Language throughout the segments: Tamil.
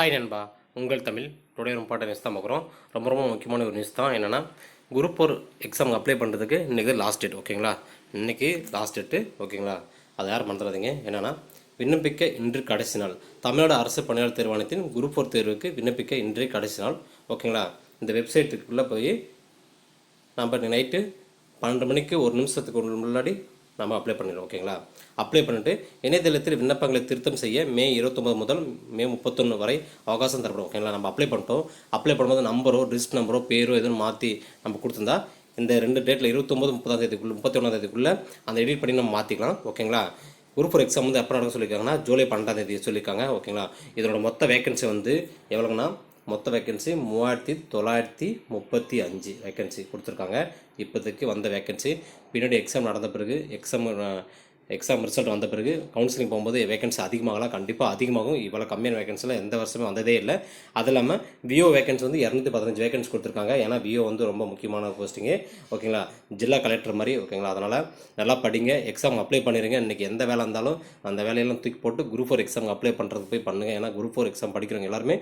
ஹாய் நண்பா. உங்கள் தமிழ் டுடே ரொம்ப இம்பார்ட்டன் நியூஸ் தான் பார்க்குறோம். ரொம்ப ரொம்ப முக்கியமான ஒரு நியூஸ் தான். என்னென்னா குரூப் ஃபோர் எக்ஸாம் அப்ளை பண்ணுறதுக்கு இன்றைக்கி லாஸ்ட் டேட் ஓகேங்களா இன்றைக்கி லாஸ்ட் டேட்டு ஓகேங்களா அதை யாரும் மறந்துடாதீங்க. என்னென்னா விண்ணப்பிக்க இன்று கடைசி நாள். தமிழ்நாடு அரசு பணியாளர் தேர்வாணையத்தின் குரூப் ஃபோர் தேர்வுக்கு விண்ணப்பிக்க இன்றே கடைசி நாள் ஓகேங்களா இந்த வெப்சைட்டுக்குள்ளே போய் நம்ம நைட்டு பன்னெண்டு மணிக்கு ஒரு நிமிஷத்துக்கு முன்னாடி நம்ம அப்ளை பண்ணிடுவோம் ஓகேங்களா அப்ளை பண்ணிவிட்டு இணையதளத்தில் விண்ணப்பங்களை திருத்தம் செய்ய மே இருபத்தொம்பது முதல் மே முப்பத்தொன்று வரை அவகாசம் தரப்படும் ஓகேங்களா நம்ம அப்ளை பண்ணிட்டோம். அப்ளை பண்ணும்போது நம்பரோ ரிஸ்க் நம்பரோ பேரோ எதுவும் மாற்றி நம்ம கொடுத்துருந்தா இந்த ரெண்டு டேட்டில் இருபத்தொம்பது முப்பதாம் தேதிக்குள்ள முப்பத்தி ஒன்றாம் தேதிக்குள்ளே அந்த எடிட் பண்ணி நம்ம மாற்றிக்கலாம் ஓகேங்களா குரூப் ஃபோர் எக்ஸாம் வந்து எப்போ நடக்கும் சொல்லியிருக்காங்கன்னா ஜூலை பன்னெண்டாம் தேதி சொல்லியிருக்காங்க ஓகேங்களா இதனோட மொத்த வேகன்சி வந்து எவ்வளோங்கன்னா மொத்த வேக்கன்சி மூவாயிரத்தி தொள்ளாயிரத்தி முப்பத்தி அஞ்சு வேக்கன்சி கொடுத்துருக்காங்க. இப்போதைக்கு வந்த வேக்கன்சி பின்னாடி எக்ஸாம் நடந்த பிறகு எக்ஸாம் எக்ஸாம் ரிசல்ட் வந்த பிறகு கவுன்சிலிங் போகும்போது வேகன்சி அதிகமாகலாம் கண்டிப்பாக அதிகமாகும். இவ்வளோ கம்மியான வேகன்சிலாம் எந்த வருஷமே வந்ததே இல்லை. அது இல்லாமல் விஓ வேகன்சி வந்து இரநூத்தி பதினஞ்சு வேகன்சி கொடுத்துருக்காங்க. ஏன்னா விஓ வந்து ரொம்ப முக்கியமான போஸ்டிங்கு ஓகேங்களா? ஜில்லா கலெக்டர் மாதிரி ஓகேங்களா? அதனால் நல்லா படிங்க. எக்ஸாம் அப்ளை பண்ணிடுங்க இன்றைக்கி எந்த வேலை இருந்தாலும் அந்த வேலையெல்லாம் தூக்கி போட்டு குரூப் ஃபோர் எக்ஸாம் அப்ளை பண்ணுறதுக்கு போய் பண்ணுங்கள் ஏன்னா குரூப் ஃபோர் எக்ஸாம் படிக்கிறவங்க எல்லாருமே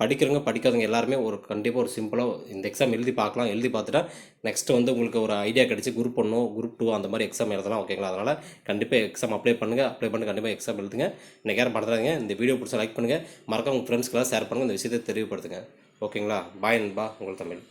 படிக்கிறவங்க படிக்காதவங்க எல்லாருமே ஒரு கண்டிப்பாக ஒரு சிம்பிளாக இந்த எக்ஸாம் எழுதி பார்க்கலாம் எழுதி பார்த்துட்டா நெக்ஸ்ட்டு வந்து உங்களுக்கு ஒரு ஐடியா கிடச்சி குரூப் ஒன்றும் குரூப் டூ அந்த மாதிரி எக்ஸாம் எழுதலாம் ஓகேங்களா அதனால் கண்டிப்பாக எக்ஸாம் அப்ளை பண்ணுங்கள் அப்ளை பண்ணி கண்டிப்பாக எக்ஸாம் எழுதுங்க. இன்றைக்கி யாரும் பண்ணுறாங்க இந்த வீடியோ பிடிச்சா லைக் பண்ணுங்கள் மறக்காம உங்கள் ஃப்ரெண்ட்ஸ்க்கெல்லாம் ஷேர் பண்ணுங்கள் இந்த விஷயத்தை தெரியப்படுத்துங்க ஓகேங்களா பாய் நண்பா. உங்கள் தமிழ்.